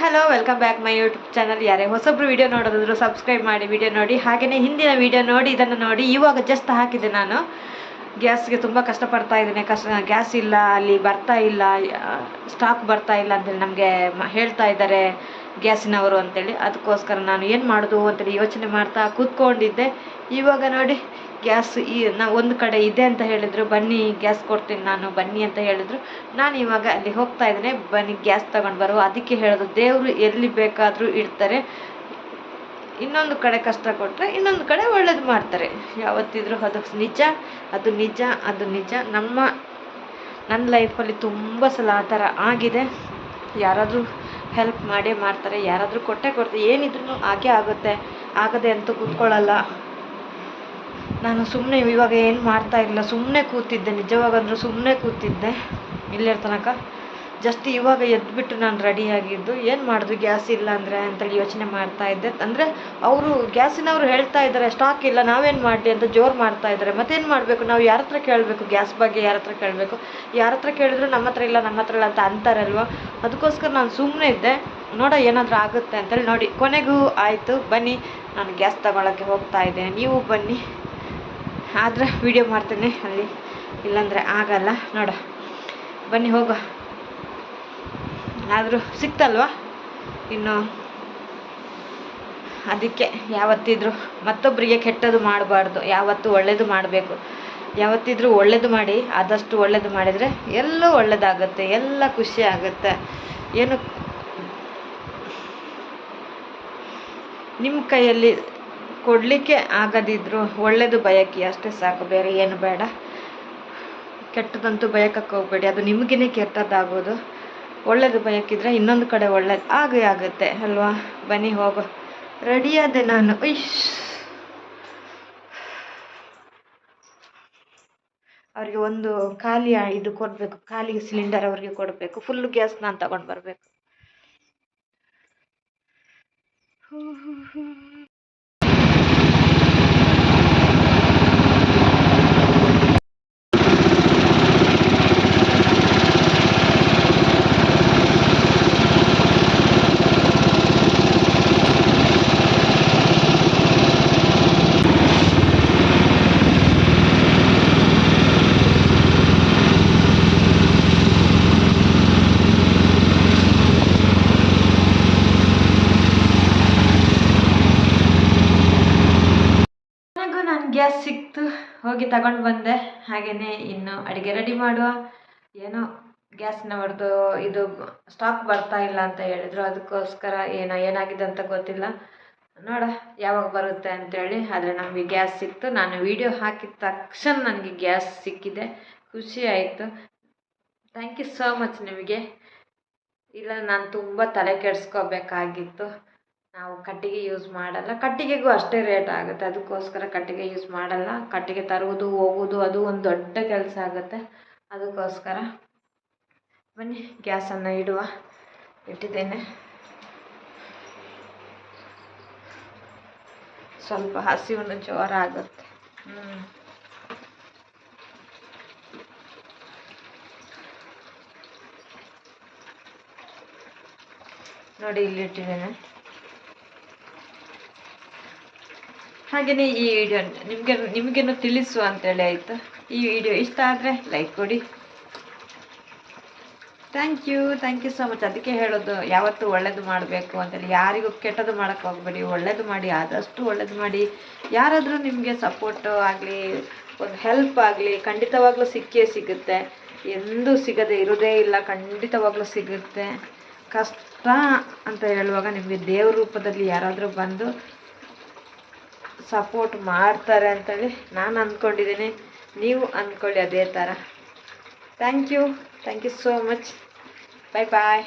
Hello welcome back my YouTube channel ಯಾರೇ ಹೊಸಬ್ರು video ನೋಡೋದಾದ್ರು ಸಬ್ಸ್ಕ್ರೈಬ್ ಮಾಡಿ ವಿಡಿಯೋ ನೋಡಿ. ಹಾಗೆಯೇ ಹಿಂದಿನ ವಿಡಿಯೋ ನೋಡಿ, ಇದನ್ನು ನೋಡಿ. ಇವಾಗ ಜಸ್ಟ್ ಹಾಕಿದೆ ನಾನು. ಗ್ಯಾಸ್ಗೆ ತುಂಬ ಕಷ್ಟಪಡ್ತಾ ಇದ್ದೇನೆ. ಕಷ್ಟ, ಗ್ಯಾಸ್ ಇಲ್ಲ, ಅಲ್ಲಿ ಬರ್ತಾ ಇಲ್ಲ, ಸ್ಟಾಕ್ ಬರ್ತಾ ಇಲ್ಲ ಅಂತೇಳಿ ನಮಗೆ ಹೇಳ್ತಾ ಇದ್ದಾರೆ ಗ್ಯಾಸಿನವರು ಅಂತೇಳಿ. ಅದಕ್ಕೋಸ್ಕರ ನಾನು ಏನು ಮಾಡೋದು ಅಂತೇಳಿ ಯೋಚನೆ ಮಾಡ್ತಾ ಕೂತ್ಕೊಂಡಿದ್ದೆ. ಇವಾಗ ನೋಡಿ, ಗ್ಯಾಸ್ ಈ, ನಾ, ಒಂದು ಕಡೆ ಇದೆ ಅಂತ ಹೇಳಿದರು. ಬನ್ನಿ, ಗ್ಯಾಸ್ ಕೊಡ್ತೀನಿ ನಾನು, ಬನ್ನಿ ಅಂತ ಹೇಳಿದರು. ನಾನು ಇವಾಗ ಅಲ್ಲಿ ಹೋಗ್ತಾ ಇದ್ದೇನೆ. ಬನ್ನಿ, ಗ್ಯಾಸ್ ತಗೊಂಡು ಬರುವ. ಅದಕ್ಕೆ ಹೇಳೋದು, ದೇವರು ಎಲ್ಲಿ ಬೇಕಾದರೂ ಇಡ್ತಾರೆ. ಇನ್ನೊಂದು ಕಡೆ ಕಷ್ಟ ಕೊಟ್ಟರೆ ಇನ್ನೊಂದು ಕಡೆ ಒಳ್ಳೇದು ಮಾಡ್ತಾರೆ. ಯಾವತ್ತಿದ್ರೂ ಅದು ನಿಜ ಅದು ನಿಜ ಅದು ನಿಜ. ನಮ್ಮ ನನ್ನ ಲೈಫಲ್ಲಿ ತುಂಬ ಸಲ ಆ ಥರ ಆಗಿದೆ. ಯಾರಾದರೂ ಹೆಲ್ಪ್ ಮಾಡೇ ಮಾಡ್ತಾರೆ, ಯಾರಾದರೂ ಕೊಟ್ಟೆ ಕೊಡ್ತಾರೆ ಏನಿದ್ರು ಹಾಗೆ ಆಗುತ್ತೆ. ಆಗದೆ ಅಂತೂ ಕೂತ್ಕೊಳ್ಳಲ್ಲ. ನಾನು ಸುಮ್ಮನೆ ಇವಾಗ ಏನು ಮಾಡ್ತಾ ಇಲ್ಲ ಸುಮ್ಮನೆ ಕೂತಿದ್ದೆ, ನಿಜವಾಗಂದ್ರೂ ಸುಮ್ಮನೆ ಕೂತಿದ್ದೆ. ಇಲ್ಲೇ ತನಕ ಜಸ್ಟ್ ಇವಾಗ ಎದ್ದುಬಿಟ್ಟು ನಾನು ರೆಡಿಯಾಗಿದ್ದು ಏನು ಮಾಡೋದು ಗ್ಯಾಸ್ ಇಲ್ಲ ಅಂದರೆ ಅಂತೇಳಿ ಯೋಚನೆ ಮಾಡ್ತಾ ಇದ್ದೆ. ಅಂದರೆ ಅವರು ಗ್ಯಾಸಿನವರು ಹೇಳ್ತಾ ಇದ್ದಾರೆ ಸ್ಟಾಕ್ ಇಲ್ಲ, ನಾವೇನು ಮಾಡಲಿ ಅಂತ ಜೋರು ಮಾಡ್ತಾ ಇದ್ದಾರೆ ಮತ್ತೇನು ಮಾಡಬೇಕು? ನಾವು ಯಾರ ಹತ್ರ ಕೇಳಬೇಕು? ಗ್ಯಾಸ್ ಬಗ್ಗೆ ಯಾರ ಹತ್ರ ಕೇಳಬೇಕು? ಯಾರ ಹತ್ರ ಕೇಳಿದ್ರು ನಮ್ಮ ಹತ್ರ ಇಲ್ಲ, ನಮ್ಮ ಹತ್ರ ಇಲ್ಲ ಅಂತ ಅಂತಾರಲ್ವ? ಅದಕ್ಕೋಸ್ಕರ ನಾನು ಸುಮ್ಮನೆ ಇದ್ದೆ. ನೋಡ ಏನಾದರೂ ಆಗುತ್ತೆ ಅಂತೇಳಿ ನೋಡಿ. ಕೊನೆಗೂ ಆಯಿತು. ಬನ್ನಿ, ನಾನು ಗ್ಯಾಸ್ ತಗೊಳ್ಳೋಕ್ಕೆ ಹೋಗ್ತಾ ಇದ್ದೇನೆ. ನೀವು ಬನ್ನಿ. ಆದರೆ ವಿಡಿಯೋ ಮಾಡ್ತೇನೆ ಅಲ್ಲಿ. ಇಲ್ಲಾಂದರೆ ಆಗಲ್ಲ. ನೋಡ. ಬನ್ನಿ ಹೋಗೋ ಆದರೂ ಸಿಕ್ತಲ್ವ? ಇನ್ನು ಅದಕ್ಕೆ ಯಾವತ್ತಿದ್ರು ಮತ್ತೊಬ್ಬರಿಗೆ ಕೆಟ್ಟದು ಮಾಡಬಾರ್ದು, ಯಾವತ್ತೂ ಒಳ್ಳೆಯದು ಮಾಡಬೇಕು. ಯಾವತ್ತಿದ್ರೂ ಒಳ್ಳೇದು ಮಾಡಿ, ಆದಷ್ಟು ಒಳ್ಳೇದು ಮಾಡಿದರೆ ಎಲ್ಲ ಒಳ್ಳೆಯದಾಗುತ್ತೆ ಎಲ್ಲ ಖುಷಿ ಆಗುತ್ತೆ. ಏನು ನಿಮ್ಮ ಕೈಯಲ್ಲಿ ಕೊಡಲಿಕ್ಕೆ ಆಗದಿದ್ದರೂ ಒಳ್ಳೇದು ಬಯಕೆ, ಅಷ್ಟೇ ಸಾಕು, ಬೇರೆ ಏನು ಬೇಡ. ಕೆಟ್ಟದಂತೂ ಬಯಕಕ್ಕೆ ಹೋಗ್ಬೇಡಿ, ಅದು ನಿಮಗೇ ಕೆಟ್ಟದ್ದಾಗೋದು. ಒಳ್ಳೇದು ಬಯಕಿದ್ರೆ ಇನ್ನೊಂದು ಕಡೆ ಒಳ್ಳೇದು ಆಗೇ ಆಗುತ್ತೆ, ಅಲ್ವಾ? ಬನ್ನಿ ಹೋಗೋ. ರೆಡಿಯಾದೆ ನಾನು. ಇಶ್ ಅವ್ರಿಗೆ ಒಂದು ಖಾಲಿ ಇದು ಕೊಡಬೇಕು. ಖಾಲಿ ಸಿಲಿಂಡರ್ ಅವ್ರಿಗೆ ಕೊಡಬೇಕು. ಫುಲ್ ಗ್ಯಾಸ್ ನಾನು ತಗೊಂಡು ಬರಬೇಕು ನನಗೂ ನಾನು ಗ್ಯಾಸ್ ಸಿಕ್ತು, ಹೋಗಿ ತಗೊಂಡು ಬಂದೆ. ಹಾಗೆಯೇ ಇನ್ನು ಅಡುಗೆ ರೆಡಿ ಮಾಡುವ. ಏನೋ ಗ್ಯಾಸ್ನವ್ರದ್ದು ಇದು ಸ್ಟಾಕ್ ಬರ್ತಾ ಇಲ್ಲ ಅಂತ ಹೇಳಿದ್ರು. ಅದಕ್ಕೋಸ್ಕರ ಏನ, ಏನಾಗಿದೆ ಅಂತ ಗೊತ್ತಿಲ್ಲ. ನೋಡ, ಯಾವಾಗ ಬರುತ್ತೆ ಅಂತೇಳಿ. ಆದರೆ ನಮಗೆ ಗ್ಯಾಸ್ ಸಿಕ್ತು. ನಾನು ವಿಡಿಯೋ ಹಾಕಿದ ತಕ್ಷಣ ನನಗೆ ಗ್ಯಾಸ್ ಸಿಕ್ಕಿದೆ. ಖುಷಿ ಆಯಿತು. ಥ್ಯಾಂಕ್ ಯು ಸೋ ಮಚ್ ನಿಮಗೆ. ಇಲ್ಲ, ನಾನು ತುಂಬ ತಲೆ ಕೆಡಿಸ್ಕೋಬೇಕಾಗಿತ್ತು. ನಾವು ಕಟ್ಟಿಗೆ ಯೂಸ್ ಮಾಡಲ್ಲ. ಕಟ್ಟಿಗೆಗೂ ಅಷ್ಟೇ ರೇಟ್ ಆಗುತ್ತೆ. ಅದಕ್ಕೋಸ್ಕರ ಕಟ್ಟಿಗೆ ಯೂಸ್ ಮಾಡಲ್ಲ. ಕಟ್ಟಿಗೆ ತರುವುದು, ಹೋಗುವುದು ಅದು ಒಂದು ದೊಡ್ಡ ಕೆಲಸ ಆಗುತ್ತೆ. ಅದಕ್ಕೋಸ್ಕರ ಬನ್ನಿ, ಗ್ಯಾಸನ್ನು ಇಡುವ, ಇಟ್ಟಿದ್ದೇನೆ. ಸ್ವಲ್ಪ ಹಸಿವನ್ನು ಜೋರಾಗುತ್ತೆ. ಹ್ಞೂ ನೋಡಿ, ಇಲ್ಲಿ ಇಟ್ಟಿದ್ದೇನೆ. ಹಾಗೆಯೇ ಈ ವಿಡಿಯೋ ನಿಮಗೆ ನಿಮಗೇನು ತಿಳಿಸು ಅಂತೇಳಿ ಆಯಿತು? ಈ ವಿಡಿಯೋ ಇಷ್ಟ ಆದರೆ ಲೈಕ್ ಕೊಡಿ. Thank you thank you so much ಅದಕ್ಕೆ ಹೇಳೋದು, ಯಾವತ್ತೂ ಒಳ್ಳೇದು ಮಾಡಬೇಕು ಅಂತೇಳಿ. ಯಾರಿಗೂ ಕೆಟ್ಟದ್ದು ಮಾಡೋಕ್ಕೆ ಹೋಗ್ಬೇಡಿ. ಒಳ್ಳೇದು ಮಾಡಿ, ಆದಷ್ಟು ಒಳ್ಳೇದು ಮಾಡಿ. ಯಾರಾದರೂ ನಿಮಗೆ ಸಪೋರ್ಟು ಆಗಲಿ, ಒಂದು ಹೆಲ್ಪ್ ಆಗಲಿ, ಖಂಡಿತವಾಗ್ಲೂ ಸಿಕ್ಕೇ ಸಿಗುತ್ತೆ. ಎಂದೂ ಸಿಗದೆ ಇರೋದೇ ಇಲ್ಲ, ಖಂಡಿತವಾಗ್ಲೂ ಸಿಗುತ್ತೆ. ಕಷ್ಟ ಅಂತ ಹೇಳುವಾಗ ನಿಮಗೆ ದೇವ್ರ ರೂಪದಲ್ಲಿ ಯಾರಾದರೂ ಬಂದು ಸಪೋರ್ಟ್ ಮಾಡ್ತಾರೆ ಅಂತೇಳಿ ನಾನು ಅಂದ್ಕೊಂಡಿದ್ದೀನಿ ನೀವು ಅಂದ್ಕೊಳ್ಳಿ ಅದೇ ಥರ thank you thank you so much bye bye